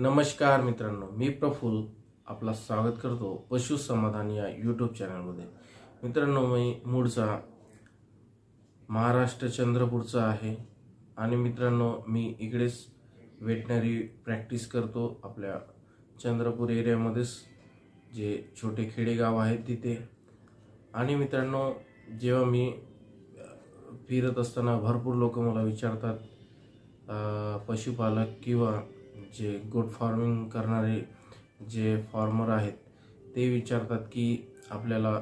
नमस्कार मित्रांनो मी प्रफुल आपला स्वागत करतो पशु समाधान या यूट्यूब चॅनलमध्ये मित्रांनो मी मूळचा महाराष्ट्र चंद्रपूरचा आहे आणि मित्रांनो मी इकडेच वेटनरी प्रॅक्टिस करतो आपल्या चंद्रपूर एरियामध्येच जे छोटे खेडेगाव आहेत तिथे. आणि मित्रांनो जेव्हा मी फिरत असताना भरपूर लोक मला विचारतात पशुपालक किंवा जे गोट फार्मिंग करणारे जे फार्मर आहेत ते विचारतात की आपल्याला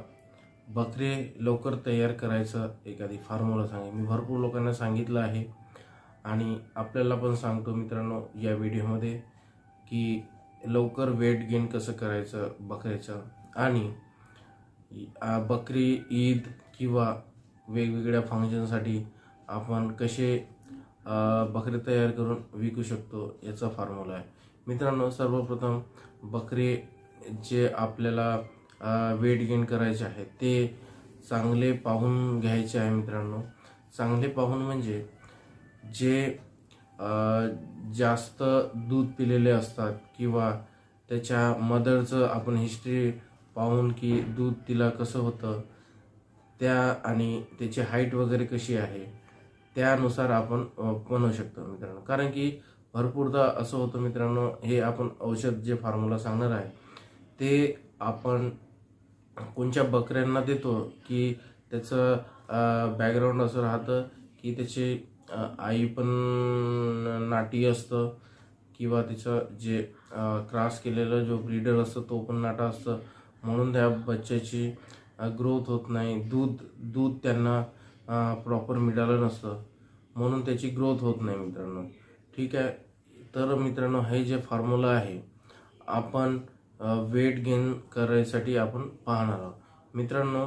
बकरे लवकर तयार करायचं एखादी फार्मुला सांगा मी भरपूर लोकांना सांगितलं आहे आणि आपल्याला पण सांगतो मित्रांनो या व्हिडिओमध्ये की लवकर वेट गेन कसं करायचं बकऱ्याचं आणि बकरी ईद किंवा वेगवेगळ्या फंक्शनसाठी आपण कसे बकरे तयार करून विकू शकतो याचा फॉर्म्युला आहे. मित्रांनो सर्वप्रथम बकरे जे आपल्याला वेट गेन करायचे आहे ते चांगले पाहून घ्यायचे आहे मित्रांनो. चांगले पाहून म्हणजे जे जास्त दूध पिलेले असतात किंवा त्याच्या मदरचं आपण हिस्ट्री पाहून की दूध तिला कसं होतं त्या आणि त्याची हाईट वगैरे कशी आहे त्यानुसार आपण बनवू शकतो मित्रांनो. कारण की भरपूरदा असं होतं मित्रांनो हे आपण औषध जे फॉर्म्युला सांगणार आहे ते आपण कोणत्या बकऱ्यांना देतो की त्याचं बॅकग्राऊंड असं राहतं की त्याची आई पण नाटी असतं किंवा तिचं जे क्रॉस केलेलं जो ब्रीडर असतं तो पण नाटा असतं. म्हणून त्या बच्च्याची ग्रोथ होत नाही. दूध दूध त्यांना प्रॉपर मिळालं नसतं. म्हणून त्याची ग्रोथ होत नाही मित्रांनो. ठीक आहे? तर मित्रांनो हे जे फॉर्म्युला आहे आपण वेट गेन करायसाठी आपण पाहणार आहोत. मित्रांनो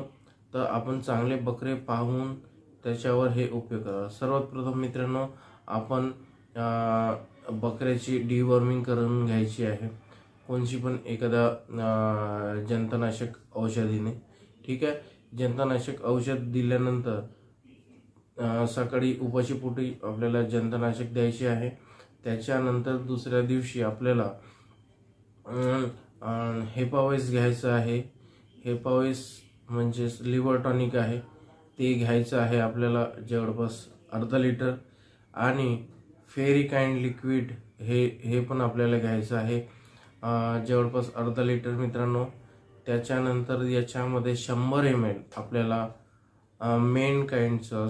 तर आपण चांगले बकरे पाहून त्याच्यावर हे उपयोग करा. सर्वात प्रथम मित्रांनो आपण बकऱ्याची डिवॉर्मिंग करून घ्यायची आहे. कोणची पण एखादा जंतनाशक औषधीने. ठीक आहे? जंतनाशक औषध दिल्यानंतर सकाळी उपाशीपोटी आपल्याला जंतनाशक द्यायचे आहे. त्याच्यानंतर दुसऱ्या दिवशी आपल्याला हेपावाईस घ्यायचं आहे. हेपावाईस म्हणजेच लिव्हर टॉनिक आहे. ते घ्यायचं आहे आपल्याला जवळपास अर्धा लिटर. आणि फेरी काइंड लिक्विड हे हे पण आपल्याला घ्यायचं आहे. जवळपास अर्धा लिटर मित्रांनो. त्याच्यानंतर याच्यामध्ये शंभर एम एल आपल्याला मेन काइंडचं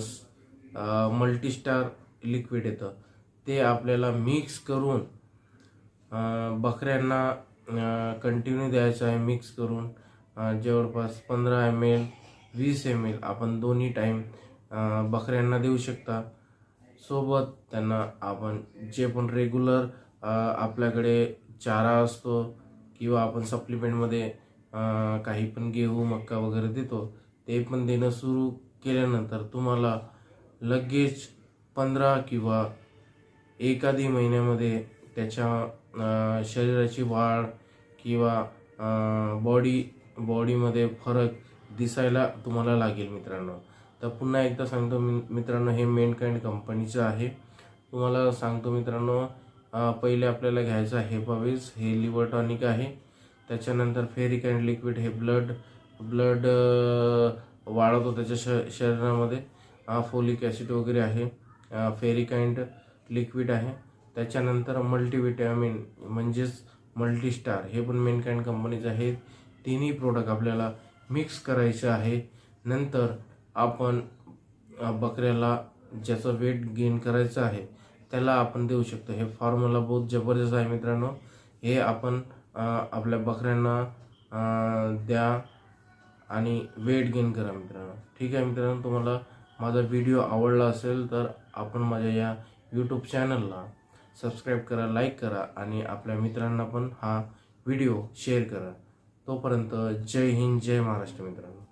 मल्टीस्टार लिक्विड येतं. ते आपल्याला मिक्स करून बकऱ्यांना कंटिन्यू द्यायचं आहे मिक्स करून. जवळपास पंधरा एम एल वीस एम एल आपण दोन्ही टाईम बकऱ्यांना देऊ शकता. सोबत त्यांना आपण जे पण रेग्युलर आपल्याकडे चारा असतो किंवा आपण सप्लिमेंटमध्ये काही पण गेहू मक्का वगैरे देतो ते पण देणं सुरू केल्यानंतर तुम्हाला लगेच पंधरा किंवा एखादी महिन्यामध्ये त्याच्या शरीराची वाढ किंवा बॉडी बॉडीमध्ये फरक दिसायला तुम्हाला लागेल मित्रांनो. तर पुन्हा एकदा सांगतो मित्रांनो हे मेन काइंड कंपनीचं आहे. तुम्हाला सांगतो मित्रांनो पहिले आपल्याला घ्यायचं आहे हेपावीस हे लिव्हर टॉनिक आहे. त्याच्यानंतर फेरिक अँड लिक्विड हे ब्लड ब्लड वाढवतो त्याच्या श शरीरामध्ये. फोलिक ॲसिड वगैरे आहे फेरिक अँड लिक्विड आहे. त्याच्यानंतर मल्टीविटॅमिन म्हणजेच मल्टीस्टार हे पण मेन काइंड कंपनीचे आहेत. तिन्ही प्रोडक्ट आपल्याला मिक्स करायचं आहे. नंतर आपण बकऱ्याला ज्याचं वेट गेन करायचं आहे त्याला आपण देऊ शकतो. हे फॉर्म्युला बहुत जबरदस्त आहे मित्रांनो. हे आपण आपल्या बकऱ्यांना द्या आणि वेट गेन करा मित्रांनो. ठीक आहे मित्रांनो तुम्हाला माझा व्हिडिओ आवडला असेल तर आपण माझ्या या यूट्यूब चॅनलला सबस्क्राईब करा लाईक करा आणि आपल्या मित्रांना पण हा व्हिडिओ शेअर करा. तोपर्यंत जय हिंद जय महाराष्ट्र मित्रांनो.